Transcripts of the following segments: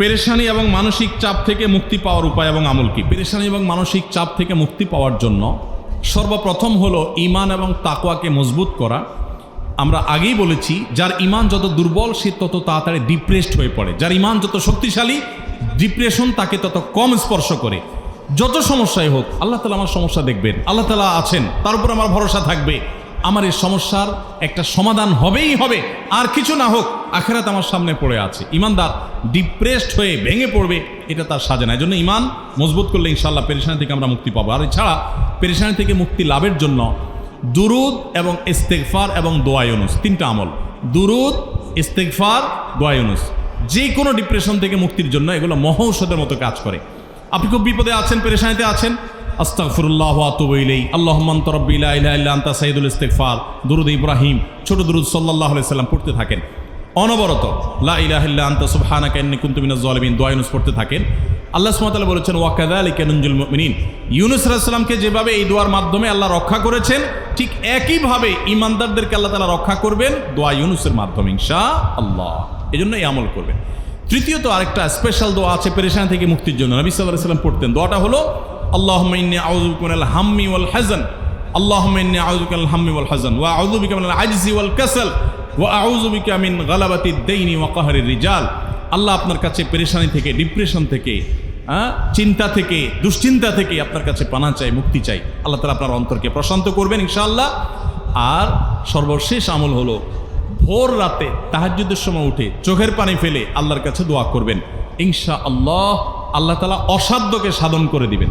পেরেশানি এবং মানসিক চাপ থেকে মুক্তি পাওয়ার উপায় এবং আমল কি? পেরেশানি এবং মানসিক চাপ থেকে মুক্তি পাওয়ার জন্য সর্বপ্রথম হলো ইমান এবং তাকওয়াকে মজবুত করা। আমরা আগেই বলেছি, যার ইমান যত দুর্বল, সে তত তাড়াতাড়ি ডিপ্রেসড হয়ে পড়ে। যার ইমান যত শক্তিশালী ডিপ্রেশন তাকে তত কম স্পর্শ করে। যত সমস্যাই হোক, আল্লাহ তালা আমার সমস্যা দেখবেন, আল্লাহ তালা আছেন, তার উপর আমার ভরসা থাকবে। আমার এই সমস্যার একটা সমাধান হবেই হবে। আর কিছু না হোক, আখেরাত আমার সামনে পড়ে আছে। ইমানদার ডিপ্রেসড হয়ে ভেঙে পড়বে, এটা তার সাজে না। এই জন্য ইমান মজবুত করলে ইনশাল্লাহ পেরেশানি থেকে আমরা মুক্তি পাবো। আর এছাড়া পেরেশানি থেকে মুক্তি লাভের জন্য দুরুদ এবং ইস্তেকফার এবং দোয়ায়নুস তিনটা আমল। দুরুদ ইস্তেকফার দোয়ায়নুস যে কোনো ডিপ্রেশন থেকে মুক্তির জন্য এগুলো মহৌষধের মতো কাজ করে। আপনি খুব বিপদে আছেন, পেরেশানিতে আছেন আস্তাগফিরুল্লাহ আতুবু ইলাইহি। আল্লাহুম্মা আনতা রাব্বি লা ইলাহা ইল্লা আনতা সাইয়্যিদুল ইস্তিগফার। দুরুদ ইব্রাহিম, ছোট দুরুদ সাল্লাল্লাহু আলাইহি সাল্লাম পড়তে থাকেন। অনবরত, লা ইলাহা ইল্লা আনতা, সুবহানাকা ইন্নী কুনতু মিনাজ জালিমিন দোয়া ইউনুস পড়তে থাকেন। আল্লাহ তাআলা বলেছেন, ওয়া কাযালিকা নুনজিল মুমিনিন। ইউনুস সালামকে যেভাবে এই দোয়ার মাধ্যমে আল্লাহ রক্ষা করেছেন, ঠিক একইভাবে ইমানদারদেরকে আল্লাহ তাআলা রক্ষা করবেন, দোয়া ইউনুসের মাধ্যমে, ইনশাআল্লাহ। এজন্য এই আমল করবেন। তৃতীয়ত আরেকটা স্পেশাল দোয়া আছে, পেরেশান থেকে মুক্তির জন্য। নবী আলাইহি সাল্লাম পড়তেন। দোয়াটা হলো মিনাল হাম্মি ওয়াল ওয়া রিজাল। আল্লাহ আপনার কাছে পেরেশানি থেকে, ডিপ্রেশন থেকে চিন্তা থেকে, দুশ্চিন্তা থেকে আপনার কাছে পানা চাই, মুক্তি চাই। আল্লাহ তালা আপনার অন্তরকে প্রশান্ত করবেন ইনশাআল্লাহ। আর সর্বশেষ আমল হলো, ভোর রাতে তাহাজ্জুদের সময় উঠে চোখের পানি ফেলে আল্লাহর কাছে দোয়া করবেন। ইনশা আল্লাহ আল্লাহ তালা অসাধ্যকে সাধন করে দিবেন।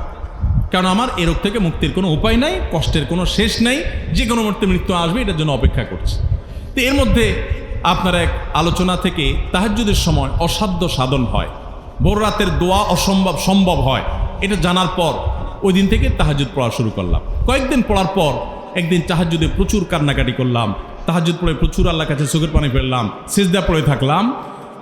কারণ আমার এ রোগ থেকে মুক্তির কোনো উপায় নাই, কষ্টের কোনো শেষ নাই, যে কোনো মুহূর্তে মৃত্যু আসবে, এটার জন্য অপেক্ষা করছি। তো এর মধ্যে আপনার এক আলোচনা থেকে তাহাজ্জুদের সময় অসাধ্য সাধন হয়। ভোর রাতের দোয়া অসম্ভব সম্ভব হয়। এটা জানার পর ওই দিন থেকে তাহাজুদ পড়া শুরু করলাম। কয়েকদিন পড়ার পর একদিন তাহাজুদে প্রচুর কান্নাকাটি করলাম। তাহাজুদ পড়ে প্রচুর আল্লাহ কাছে চোখের পানি ফেললাম। সিজদা পড়ে থাকলাম।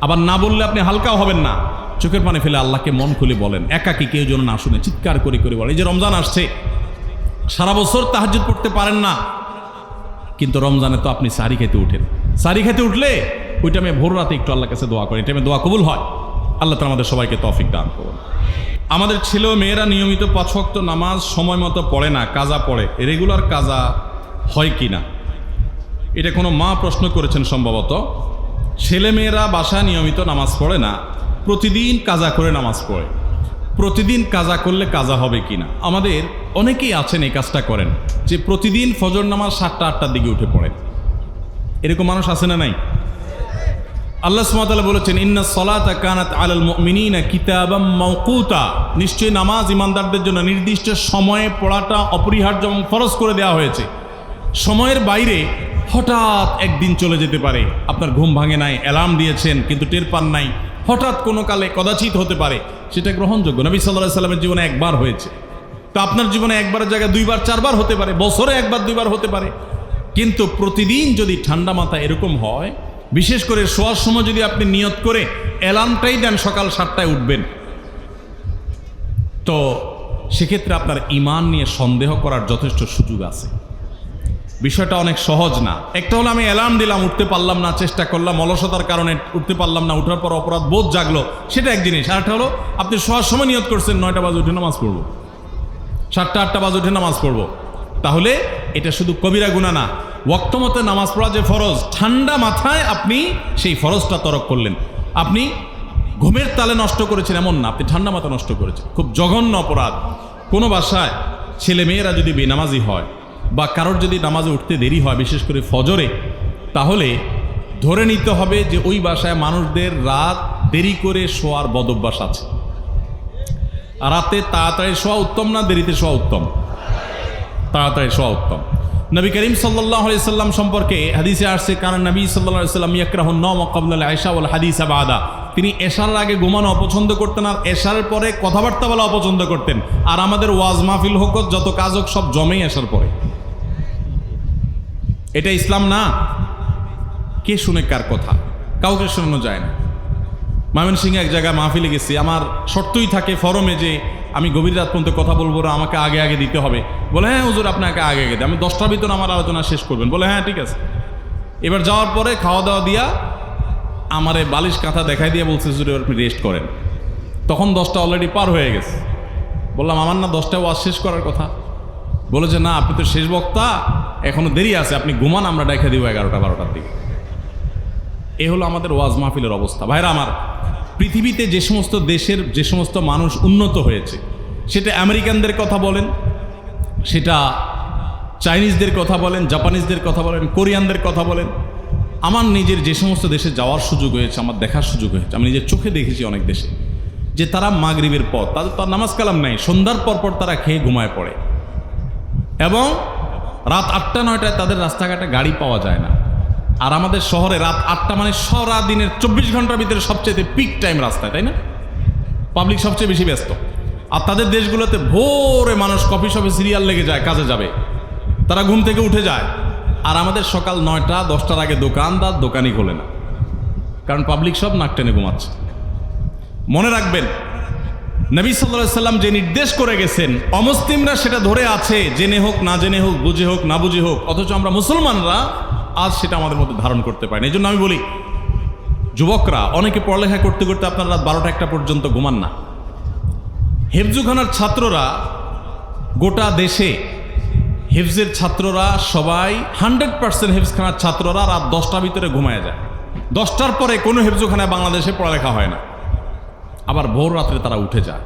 আবার না বললে আপনি হালকাও হবেন না। চোখের পানি ফেলে আল্লাহকে মন খুলে বলেন। একাকি কেউ যেন না শুনে চিৎকার করে করে বলে, এই যে রমজান আসছে। সারা বছর তাহাজুদ পড়তে পারেন না। কিন্তু রমজানে তো আপনি সারি খেতে উঠেন। সারি খেতে উঠলে ওই টাইমে ভোর রাতে একটু আল্লাহ কাছে দোয়া করেন। টাইমে দোয়া কবুল হয়। আল্লাহ তালা আমাদের সবাইকে তফিক দান করুন। আমাদের ছেলে মেয়েরা নিয়মিত পাঁচ ওয়াক্ত নামাজ সময় মতো পড়ে না, কাজা পড়ে। রেগুলার কাজা হয় কি না এটা কোনো মা প্রশ্ন করেছেন সম্ভবত। ছেলে মেয়েরা বাসায় নিয়মিত নামাজ পড়ে না। প্রতিদিন কাজা করে নামাজ পড়ে। প্রতিদিন কাজা করলে কাজা হবে কি না? আমাদের অনেকেই আছেন এই কাজটা করেন, যে প্রতিদিন ফজর নামাজ সাতটা, আটটার দিকে উঠে পড়েন। এরকম মানুষ আছে না নাই? আল্লাহ সুমাতালা বলেছেন, ইন্না সলাতা কানাত আলাল মুমিনিনা কিতাবাম মাওকুতা। নিশ্চয়ই নামাজ ইমানদারদের জন্য নির্দিষ্ট সময়ে পড়াটা অপরিহার্য এবং ফরজ করে দেওয়া হয়েছে। সময়ের বাইরে হঠাৎ একদিন চলে যেতে পারে। আপনার ঘুম ভাঙে নাই, অ্যালার্ম দিয়েছেন, কিন্তু টের পান নাই। হঠাৎ কোনো কালে কদাচিত হতে পারে। সেটা গ্রহণযোগ্য। নবী সাল্লাহ সাল্লামের জীবনে একবার হয়েছে। তো আপনার জীবনে একবারের জায়গায় দুইবার, চারবার হতে পারে, বছরে একবার, দুইবার হতে পারে। কিন্তু প্রতিদিন যদি ঠান্ডা মাথা এরকম হয়, বিশেষ করে শোয়ার সময় যদি আপনি নিয়ত করে অ্যালার্মটাই দেন সকাল সাতটায় উঠবেন, তো সেক্ষেত্রে আপনার ইমান নিয়ে সন্দেহ করার যথেষ্ট সুযোগ আছে। বিষয়টা অনেক সহজ না। একটা হলো আমি অ্যালার্ম দিলাম, উঠতে পারলাম না, চেষ্টা করলাম, অলসতার কারণে উঠতে পারলাম না, উঠার পর অপরাধ বোধ জাগলো, সেটা এক জিনিস। আর একটা হলো, আপনি শোয়ার সময় নিয়ত করছেন, নয়টা বাজে উঠে নামাজ পড়ব। সাতটা, আটটা বাজে উঠে নামাজ পড়ব। তাহলে এটা শুধু কবিরা গুণা না ওয়াক্ত মতে নামাজ পড়া যে ফরজ, ঠান্ডা মাথায় আপনি সেই ফরজটা তরক করলেন। আপনি ঘুমের তালে নষ্ট করেছেন, এমন না, আপনি ঠান্ডা মাথা নষ্ট করেছেন। খুব জঘন্য অপরাধ। কোনো বাসায় ছেলে মেয়েরা যদি বেনামাজি হয় বা কারোর যদি নামাজে উঠতে দেরি হয়, বিশেষ করে ফজরে, তাহলে ধরে নিতে হবে যে ওই বাসায় মানুষদের রাত দেরি করে শোয়ার বদভ্যাস আছে। রাতে তাড়াতাড়ি শোয়া উত্তম না দেরিতে শোয়া উত্তম? তাড়াতাড়ি শোয়া উত্তম। নবী করিম সাল্লাহ সাল্লাম সম্পর্কে হাদিসে আসছে, কারণ নবী সাল্লাম ইয়াকরাহুন নম কবল হাদিস আবাদা তিনি এশার আগে ঘুমানো অপছন্দ করতেন আর এশার পরে কথাবার্তা বলা অপছন্দ করতেন। আর আমাদের ওয়াজ মাহফিল হোক, যত কাজ হোক, সব জমেই এশার পরে। এটা ইসলাম না। কে শুনে কার কথা? কাউকে শোনানো যায় না। ময়মনসিংহে এক জায়গায় মাহফিলে গেছি। আমার শর্তই থাকে ফরমে যে আমি গভীর রাত পর্যন্ত কথা বলব না, আমাকে আগে আগে দিতে হবে। বলে হ্যাঁ হুজুর আপনাকে আগে আগে দেয় আমি দশটার ভিতরে আমার আলোচনা শেষ করবেন। বলে হ্যাঁ ঠিক আছে। এবার যাওয়ার পরে খাওয়া দাওয়া দিয়া আমারে বালিশ কাঁথা দেখাই দিয়ে বলছে, হুজুর, এবার আপনি রেস্ট করেন। তখন দশটা অলরেডি পার হয়ে গেছে। বললাম, আমার না দশটা ওয়াজ শেষ করার কথা। বলে যে, না, আপনি তো শেষ বক্তা। এখনও দেরি আছে, আপনি ঘুমান, আমরা দেখা দিব এগারোটা, বারোটার দিকে। এ হলো আমাদের ওয়াজ মাহফিলের অবস্থা। ভাইরা আমার, পৃথিবীতে যে সমস্ত দেশের, যে সমস্ত মানুষ উন্নত হয়েছে, সেটা আমেরিকানদের কথা বলেন, সেটা চাইনিজদের কথা বলেন, জাপানিজদের কথা বলেন, কোরিয়ানদের কথা বলেন, আমার নিজের যে সমস্ত দেশে যাওয়ার সুযোগ হয়েছে, আমার দেখার সুযোগ হয়েছে, আমি নিজের চোখে দেখেছি অনেক দেশে, যে তারা মাগরিবের পর, তাদের তার নামাজ কালাম নাই, সন্ধ্যার পর পর তারা খেয়ে ঘুমায় পড়ে। এবং রাত আটটা, নয়টায় তাদের রাস্তাঘাটে গাড়ি পাওয়া যায় না। আর আমাদের শহরে রাত আটটা মানে সরা দিনের চব্বিশ ঘণ্টার ভিতরে সবচেয়ে পিক টাইম রাস্তায়, তাই না? পাবলিক সবচেয়ে বেশি ব্যস্ত। আর তাদের দেশগুলোতে ভোরে মানুষ কফি শপে সিরিয়াল লেগে যায়, কাজে যাবে। তারা ঘুম থেকে উঠে যায়। আর আমাদের সকাল নয়টা, দশটার আগে দোকানদার দোকানই খোলে না। কারণ পাবলিক সব নাক টেনে ঘুমাচ্ছে। মনে রাখবেন নবী সাল্লাহ সাল্লাম যে নির্দেশ করে গেছেন, অমুসলিমরা সেটা ধরে আছে, জেনে হোক, না জেনে হোক, বুঝে হোক, না বুঝে হোক, অথচ আমরা মুসলমানরা আজ সেটা আমাদের মধ্যে ধারণ করতে পারি না। এই জন্য আমি বলি, যুবকরা, অনেকে পড়ালেখা করতে করতে আপনার রাত বারোটা একটা পর্যন্ত ঘুমান না। হেফজুখানার ছাত্ররা গোটা দেশে হেফজের ছাত্ররা সবাই হান্ড্রেড পার্সেন্ট হেফজখানার ছাত্ররা রাত দশটার ভিতরে ঘুমায় যায়। দশটার পরে কোনো হেফজুখানায় বাংলাদেশে পড়ালেখা হয় না। আবার ভোর রাত্রে তারা উঠে যায়।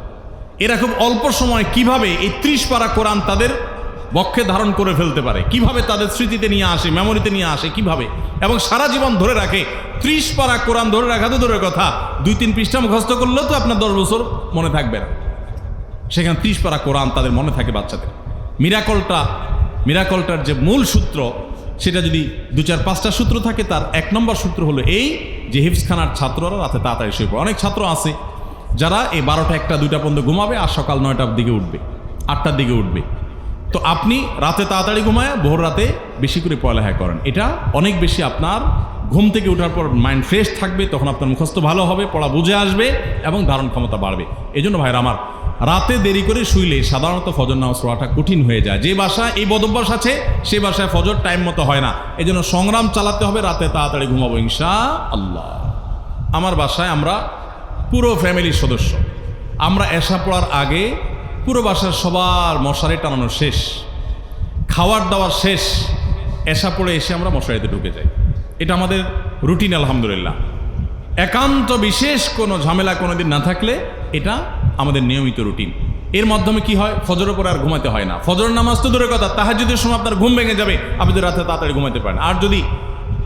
এরা খুব অল্প সময় কীভাবে এই ত্রিশ পারা কোরআন তাদের বক্ষে ধারণ করে ফেলতে পারে? কীভাবে তাদের স্মৃতিতে নিয়ে আসে মেমোরিতে নিয়ে আসে, কীভাবে? এবং সারা জীবন ধরে রাখে, ত্রিশ পারা কোরআন ধরে রাখা তো দূরের কথা। দুই তিন পৃষ্ঠা মুখস্থ করলেও তো আপনার দশ বছর মনে থাকবে না। সেখানে ত্রিশ পারা কোরআন তাদের মনে থাকে বাচ্চাদের। মিরাকলটা, মিরাকলটার যে মূল সূত্র, সেটা যদি দু চার পাঁচটা সূত্র থাকে, তার এক নম্বর সূত্র হলো এই যে হিফসখানার ছাত্ররা রাতে তাড়াতাড়ি শুয়ে পড়ে। অনেক ছাত্র আছে যারা এই বারোটা একটা, দুইটা পর্যন্ত ঘুমাবে আর সকাল নয়টার দিকে উঠবে, আটটার দিকে উঠবে। তো আপনি রাতে তাড়াতাড়ি ঘুমায় ভোর রাতে বেশি করে পড়ালেখা করেন। এটা অনেক বেশি আপনার ঘুম থেকে ওঠার পর মাইন্ড ফ্রেশ থাকবে, তখন আপনার মুখস্থ ভালো হবে, পড়া বুঝে আসবে এবং ধারণ ক্ষমতা বাড়বে। এই জন্য ভাইরা আমার, রাতে দেরি করে শুইলে সাধারণত ফজর নামাজ পড়াটা কঠিন হয়ে যায়। যে বাসায় এই বদভ্যাস আছে, সে বাসায় ফজর টাইম মতো হয় না। এই জন্য সংগ্রাম চালাতে হবে, রাতে তাড়াতাড়ি ঘুমাবো ইনশা আল্লাহ আমার বাসায় আমরা পুরো ফ্যামিলির সদস্য। আমরা এসা পড়ার আগে পুরো বাসার সবার মশারি টানানো শেষ। খাওয়ার দাওয়ার শেষ। এসা পড়ে এসে আমরা মশারিতে ঢুকে যাই। এটা আমাদের রুটিন, আলহামদুলিল্লাহ। একান্ত বিশেষ কোনো ঝামেলা কোনো দিন না থাকলে এটা আমাদের নিয়মিত রুটিন। এর মাধ্যমে কি হয়? ফজরের পরে আর ঘুমাতে হয় না। ফজর নামাজ তো দূরের কথা। তাহাজুদের সময় আপনার ঘুম ভেঙে যাবে। আপনি তো রাতে তাড়াতাড়ি ঘুমাতে পারেন আর যদি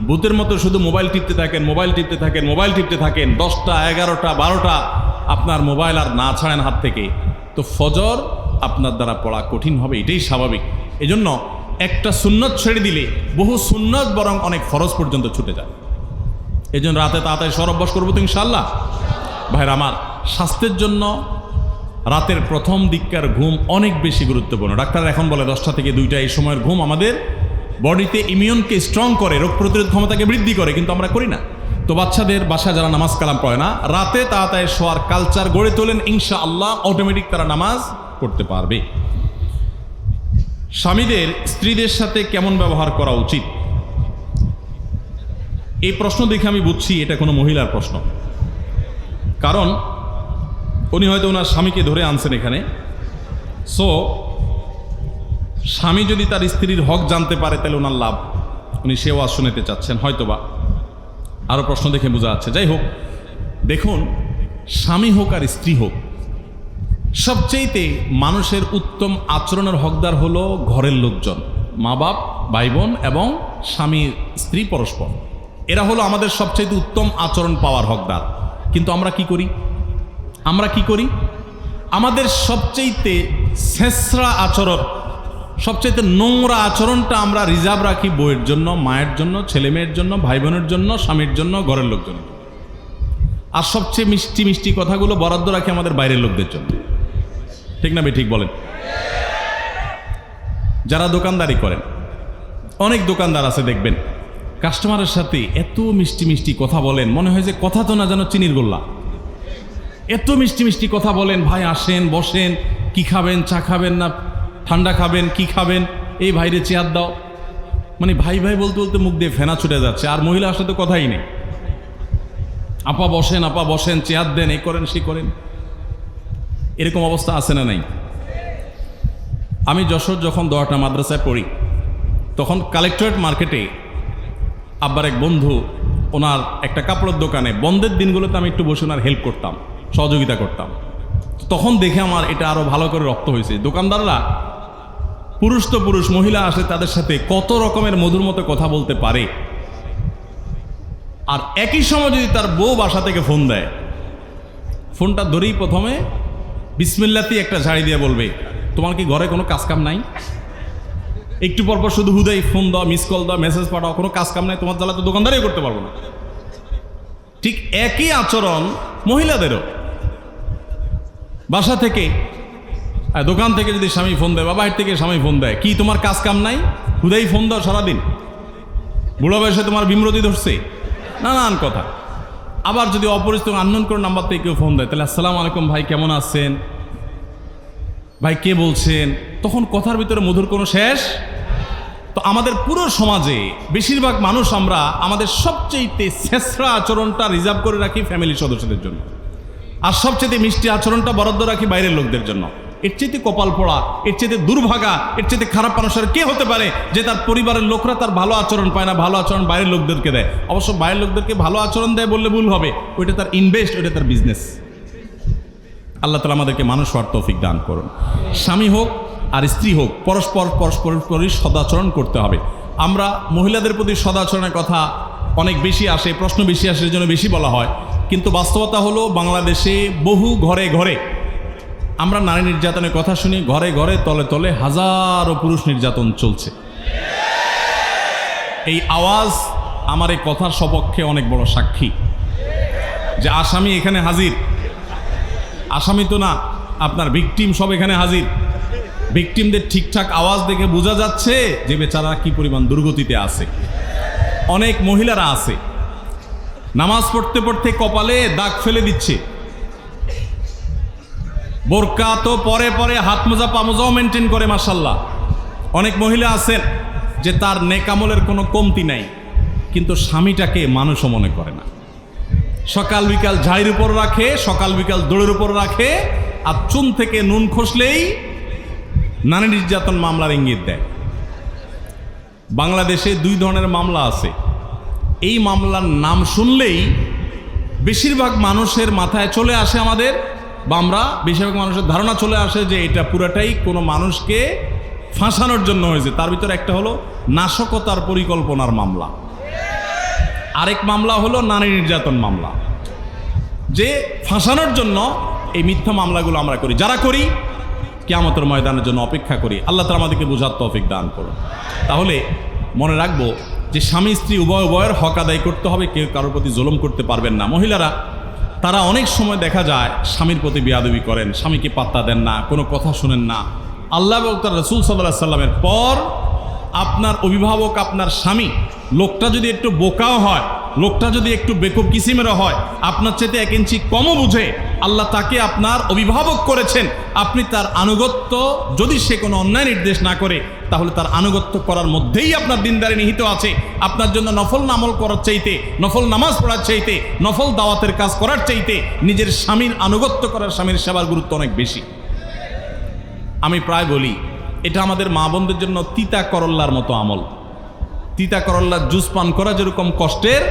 ভূতের মতো শুধু মোবাইল টিপতে থাকেন, মোবাইল টিপতে থাকেন, মোবাইল টিপতে থাকেন। দশটা, এগারোটা, বারোটা, আপনার মোবাইল আর না ছাড়েন হাত থেকে। তো ফজর আপনার দ্বারা পড়া কঠিন হবে, এটাই স্বাভাবিক। এজন্য একটা সুন্নত ছেড়ে দিলে বহু সুন্নত বরং অনেক ফরজ পর্যন্ত ছুটে যায়। এই জন্য রাতে তাড়াতাড়ি সরব্বাস করব তো ইনশাল্লাহ ভাইরা আমার, স্বাস্থ্যের জন্য রাতের প্রথম দিককার ঘুম অনেক বেশি গুরুত্বপূর্ণ। ডাক্তার এখন বলে দশটা থেকে দুইটা এই সময়ের ঘুম আমাদের বডিতে ইমিউনকে স্ট্রং করে, রোগ প্রতিরোধ ক্ষমতাকে বৃদ্ধি করে, কিন্তু আমরা করি না। তো বাচ্চাদের বাসায় যারা নামাজ কালাম পড়ে না, রাতে তাড়াতাড়ি শোয়ার কালচার গড়ে তোলেন ইনশা আল্লাহ অটোমেটিক তারা নামাজ পড়তে পারবে। স্বামীদের স্ত্রীদের সাথে কেমন ব্যবহার করা উচিত? এই প্রশ্ন দেখে আমি বুঝছি, এটা কোনো মহিলার প্রশ্ন। কারণ, উনি হয়তো ওনার স্বামীকে ধরে আনছেন এখানে। সো স্বামী যদি তার স্ত্রীর হক জানতে পারে, তাহলে ওনার লাভ। উনি সে ওয়াজ শুনেতে চাচ্ছেন, হয়তোবা। আরও প্রশ্ন দেখে বোঝা যাচ্ছে। যাই হোক, দেখুন, স্বামী হোক আর স্ত্রী হোক, সবচেয়েতে মানুষের উত্তম আচরণের হকদার হলো ঘরের লোকজন। মা বাপ, ভাই বোন এবং স্বামী, স্ত্রী, পরস্পর। এরা হলো আমাদের সবচেয়ে উত্তম আচরণ পাওয়ার হকদার। কিন্তু আমরা কি করি? আমরা কি করি? আমাদের সবচেয়েতে শেষরা আচরণ সবচেয়ে নোংরা আচরণটা আমরা রিজার্ভ রাখি বইয়ের জন্য, মায়ের জন্য, ছেলে মেয়ের জন্য ভাই বোনের জন্য, স্বামীর জন্য, ঘরের লোকজনের। আর সবচেয়ে মিষ্টি মিষ্টি কথাগুলো বরাদ্দ রাখি আমাদের বাইরের লোকদের জন্য। ঠিক না ভাই? ঠিক বলেন। যারা দোকানদারি করেন, অনেক দোকানদার আছে দেখবেন, কাস্টমারের সাথে এত মিষ্টি মিষ্টি কথা বলেন, মনে হয় যে কথা তো না যেন চিনির গোল্লা। এত মিষ্টি মিষ্টি কথা বলেন, ভাই আসেন, বসেন, কি খাবেন, চা খাবেন না ঠান্ডা খাবেন, কি খাবেন? এই ভাইরে চেয়ার দাও। মানে ভাই ভাই বলতে বলতে মুখ দিয়ে ফেনা ছুটে যাচ্ছে, আর মহিলার সাথে কথাই নেই। আপা বসেন আপা বসেন, চেয়ার দেন, এই করেন সে করেন। এরকম অবস্থা আছে না নাই? আমি যশোর যখন দোয়াটা মাদ্রাসায় পড়ি, তখন কালেক্টরেট মার্কেটে আব্বার এক বন্ধু, ওনার একটা কাপড়ের দোকানে বন্ধের দিনগুলোতে আমি একটু বসে ওনার হেল্প করতাম, সহযোগিতা করতাম। তখন দেখে আমার এটা আরও ভালো করে রক্ত হয়েছে। দোকানদাররা পুরুষ তো পুরুষ, মহিলা আসে তাদের সাথে কত রকমের মধুর মতো কথা বলতে পারে। আর একই সময় যদি তার বউ বাসা থেকে ফোন দেয়, ফোনটা ধরেই প্রথমে বিসমিল্লাতেই একটা ঝাড়ি দিয়ে বলবে, তোমার কি ঘরে কোনো কাজকাম নাই? একটু পরপর শুধু হুদাই, ফোন দাও মিস কল দাও মেসেজ পাঠাও, কোনো কাজ কাম নাই, তোমার জ্বালা তো দোকানদারই করতে পারব না। ঠিক একই আচরণ মহিলাদেরও। বাসা থেকে আর দোকান থেকে যদি স্বামী ফোন দেয় বা বাইরে থেকে স্বামী ফোন দেয়, কি তোমার কাজ কাম নাই? হুদাই ফোন দাও সারাদিন। বুড়ো বয়সে তোমার বিমরতি ধরছে। নানান কথা। আবার যদি অপরিচিত আননোন করে নাম্বার থেকে কেউ ফোন দেয়, তাহলে আসসালামু আলাইকুম ভাই, কেমন আছেন? ভাই, কে বলছেন? তখন কথার ভিতরে মধুর কোনো শেষ? তো আমাদের পুরো সমাজে বেশিরভাগ মানুষ আমরা আমাদের সবচেয়ে শেষরা আচরণটা রিজার্ভ করে রাখি ফ্যামিলির সদস্যদের জন্য। আর সবচেয়ে মিষ্টি আচরণটা বরাদ্দ রাখি বাইরের লোকদের জন্য। এর চেয়ে কপাল পড়া এর চেয়ে দুর্ভাগা, এর চেয়ে খারাপ মানুষের কে হতে পারে যে তার পরিবারের লোকরা তার ভালো আচরণ পায় না, ভালো আচরণ বাইরের লোকদেরকে দেয়। অবশ্য বাইরের লোকদেরকে ভালো আচরণ দেয় বললে ভুল হবে, ওইটা তার ইনভেস্ট ওইটা তার বিজনেস আল্লাহ তালা আমাদেরকে মানুষ হওয়ার তৌফিক দান করুন। স্বামী হোক আর স্ত্রী হোক, পরস্পর, পরস্পরের প্রতি সদাচরণ করতে হবে। আমরা মহিলাদের প্রতি সদাচরণের কথা অনেক বেশি আসে, প্রশ্ন বেশি আসে জন্য বেশি বলা হয়। কিন্তু বাস্তবতা হলো বাংলাদেশে বহু ঘরে ঘরে আমরা নারী নির্যাতনের কথা শুনি, ঘরে ঘরে, তলে তলে হাজারো পুরুষ নির্যাতন চলছে। এই আওয়াজ আমার এই কথার সপক্ষে অনেক বড় সাক্ষী। যে আসামি এখানে হাজির, আসামি তো না, আপনার ভিকটিম সব এখানে হাজির। ভিকটিমদের ঠিকঠাক আওয়াজ দেখে বোঝা যাচ্ছে যে বেচারা কি পরিমাণ দুর্গতিতে আছে। অনেক মহিলারা আছে। নামাজ পড়তে পড়তে কপালে দাগ ফেলে দিচ্ছে। বোরকা তো পরে পরে হাত মোজা পামোজাও মেনটেন করে মাসাল্লাহ অনেক মহিলা আছেন যে তার নেকামলের কোনো কমতি নাই, কিন্তু স্বামীটাকে মানুষও মনে করে না। সকাল বিকাল ঝাড়ির উপর রাখে, সকাল বিকাল দৌড়ের উপর রাখে, আর চুন থেকে নুন খসলেই নারী নির্যাতন মামলার ইঙ্গিত দেয়। বাংলাদেশে দুই ধরনের মামলা আছে। এই মামলার নাম শুনলেই বেশিরভাগ মানুষের মাথায় চলে আসে আমাদের বা আমরা বেশিরভাগ মানুষের ধারণা চলে আসে যে এটা পুরাটাই কোনো মানুষকে ফাঁসানোর জন্য হয়েছে। তার ভিতরে একটা হলো নাশকতার পরিকল্পনার মামলা। আরেক মামলা হলো নারী নির্যাতন মামলা। যে ফাঁসানোর জন্য এই মিথ্যা মামলাগুলো আমরা করি। যারা করি, কেয়ামতের ময়দানের জন্য অপেক্ষা করি। আল্লাহ তালা আমাদেরকে বোঝার তৌফিক দান করুন। তাহলে মনে রাখব যে স্বামী স্ত্রী উভয় উভয়ের হক আদায় করতে হবে, কেউ কারোর প্রতি জুলুম করতে পারবেন না। মহিলারা তারা অনেক সময় দেখা যায় স্বামীর প্রতি বিয়াদবি করেন, স্বামীকে পাত্তা দেন না, কোনো কথা শুনেন না। আল্লাহ বক্তার তার রসুল সাল্লাহ সাল্লামের পর আপনার অভিভাবক, আপনার স্বামী, লোকটা যদি একটু বোকাও হয় লোকটা যদি একটু বেকুব কিসিমেরও হয়, আপনার চেতে এক ইঞ্চি কমও বুঝে। আল্লাহ তাকে আপনার অভিভাবক করেছেন। আপনি তার আনুগত্য যদি সে কোনো অন্যায় নির্দেশ না করে, তাহলে তার আনুগত্য করার মধ্যেই আপনার দিনদারি নিহিত আছে। আপনার জন্য নফল নামল করার চাইতে, নফল নামাজ পড়ার চাইতে, নফল দাওয়াতের কাজ করার চাইতে নিজের স্বামীর আনুগত্য করার স্বামীর সেবার গুরুত্ব অনেক বেশি। আমি প্রায় বলি, এটা আমাদের মা বোনদের জন্য তিতা করল্লার মতো আমল। তিতা করল্লার জুস পান করা যেরকম কষ্টের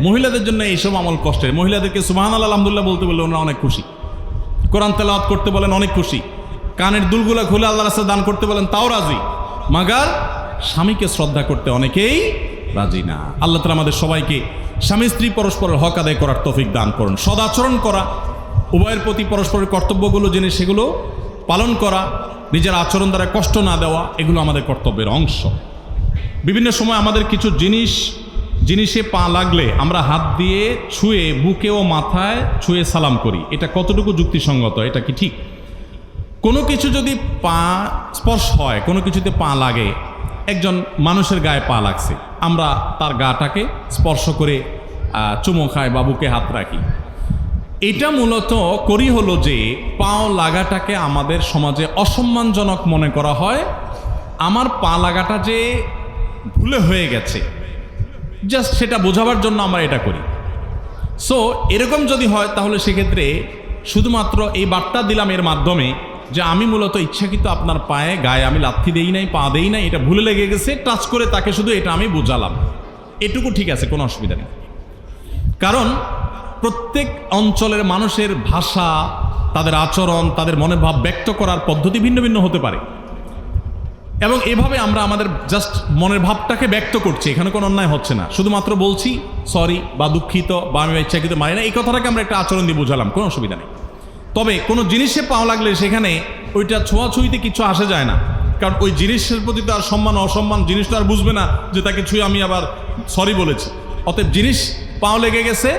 মহিলাদের জন্য এইসব আমল কষ্টের। মহিলাদেরকে সুবাহান আলহামদুলিল্লাহ বলতে বললে ওনারা অনেক খুশি। কোরআন তেলাওয়াত করতে বলেন অনেক খুশি। কানের দুলগুলা খুলে আল্লাহ রাস্তা দান করতে বলেন, তাও রাজি। মাগার স্বামীকে শ্রদ্ধা করতে অনেকেই রাজি না। আল্লাহ তালা আমাদের সবাইকে স্বামী, স্ত্রী পরস্পরের হক আদায় করার তৌফিক দান করুন। সদাচরণ করা, উভয়ের প্রতি পরস্পরের কর্তব্যগুলো জেনে সেগুলো পালন করা, নিজের আচরণ দ্বারা কষ্ট না দেওয়া, এগুলো আমাদের কর্তব্যের অংশ। বিভিন্ন সময় আমাদের কিছু জিনিস জিনিসে পা লাগলে আমরা হাত দিয়ে ছুঁয়ে বুকে ও মাথায় ছুঁয়ে সালাম করি। এটা কতটুকু যুক্তিসঙ্গত? এটা কি ঠিক? কোনো কিছু যদি পা স্পর্শ হয়, কোনো কিছুতে পা লাগে, একজন মানুষের গায়ে পা লাগছে, আমরা তার গাটাকে স্পর্শ করে চুমো খাই বা বুকে হাত রাখি। এটা মূলত করি হলো যে, পাও লাগাটাকে আমাদের সমাজে অসম্মানজনক মনে করা হয়। আমার পা লাগাটা যে ভুলে হয়ে গেছে জাস্ট সেটা বোঝাবার জন্য আমরা এটা করি। সো এরকম যদি হয়, তাহলে সেক্ষেত্রে শুধুমাত্র এই বার্তা দিলাম এর মাধ্যমে যে আমি মূলত ইচ্ছাকৃত আপনার পায়ে, গায়ে আমি লাথি দেই নাই, পা দেই নাই, এটা ভুলে লেগে গেছে টাচ করে তাকে শুধু এটা আমি বোঝালাম। এটুকু ঠিক আছে, কোনো অসুবিধা নেই। কারণ প্রত্যেক অঞ্চলের মানুষের ভাষা, তাদের আচরণ, তাদের মনের ভাব ব্যক্ত করার পদ্ধতি ভিন্ন ভিন্ন হতে পারে। এবং এভাবে আমরা আমাদের জাস্ট মনের ভাবটাকে ব্যক্ত করছি। এখানে কোনো অন্যায় হচ্ছে না। শুধুমাত্র বলছি সরি বা দুঃখিত বা আমি ইচ্ছাকৃত মারি না। এই কথাটাকে আমরা একটা আচরণ দিয়ে বুঝালাম, কোনো অসুবিধা নেই। তবে কোনো জিনিসে পাওয়া লাগলে সেখানে ওইটা ছোঁয়াছুঁইতে কিছু আসে যায় না। কারণ ওই জিনিসের প্রতি তো আর সম্মান, অসম্মান জিনিস তো আর বুঝবে না যে তাকে ছুঁয়ে আমি আবার সরি বলেছি। অতএব জিনিস পাও লেগে গেছে।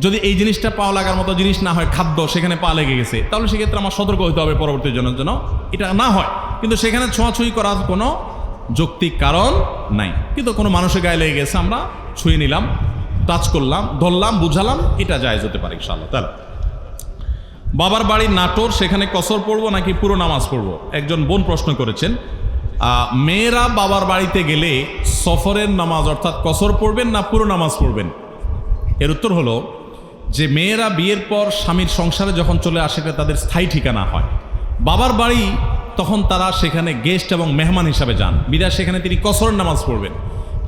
যদি এই জিনিসটা পাওয়া লাগার মতো জিনিস না হয়, খাদ্য সেখানে পা লেগে গেছে, তাহলে সেক্ষেত্রে আমার সতর্ক হতে হবে পরবর্তী জনের জন্য। এটা না হয়। কিন্তু সেখানে ছোঁয়াছুঁই করার কোনো যৌক্তিক কারণ নাই। কিন্তু কোনো মানুষের গায়ে লেগে গেছে, আমরা ছুঁয়ে নিলাম টাচ করলাম, ধরলাম, বুঝালাম, এটা জায়জ হতে পারে ইনশাআল্লাহ। তাহলে, বাবার বাড়ি নাটোর, সেখানে কসর পড়ব নাকি পুরো নামাজ পড়ব? একজন বোন প্রশ্ন করেছেন মেয়েরা বাবার বাড়িতে গেলে সফরের নামাজ, অর্থাৎ কসর পড়বেন না পুরো নামাজ পড়বেন? এর উত্তর হলো, যে মেয়েরা বিয়ের পর স্বামীর সংসারে যখন চলে আসে তাদের স্থায়ী ঠিকানা হয়। বাবার বাড়ি তখন তারা সেখানে গেস্ট এবং মেহমান হিসাবে যান। বিদায় সেখানে তিনি কসর নামাজ পড়বেন।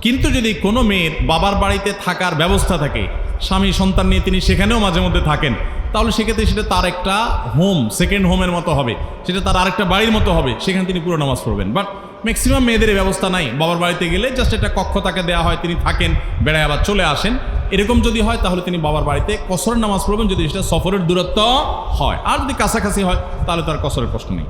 কিন্তু যদি কোনো মেয়ের বাবার বাড়িতে থাকার ব্যবস্থা থাকে, স্বামী, সন্তান নিয়ে তিনি সেখানেও মাঝে মধ্যে থাকেন, তাহলে সেক্ষেত্রে সেটা তার একটা হোম সেকেন্ড হোমের মতো হবে। সেটা তার আরেকটা বাড়ির মতো হবে। সেখানে তিনি পুরো নামাজ পড়বেন। বাট ম্যাক্সিমাম মেয়েদের ব্যবস্থা নাই। বাবার বাড়িতে গেলে জাস্ট একটা কক্ষ তাকে দেওয়া হয়, তিনি থাকেন, বেড়ায় আবার চলে আসেন। এরকম যদি হয়, তাহলে তিনি বাবার বাড়িতে কসরের নামাজ পড়বেন, যদি সেটা সফরের দূরত্ব হয়। আর যদি কাছাকাছি হয়, তাহলে তার কসরের প্রশ্ন নেই।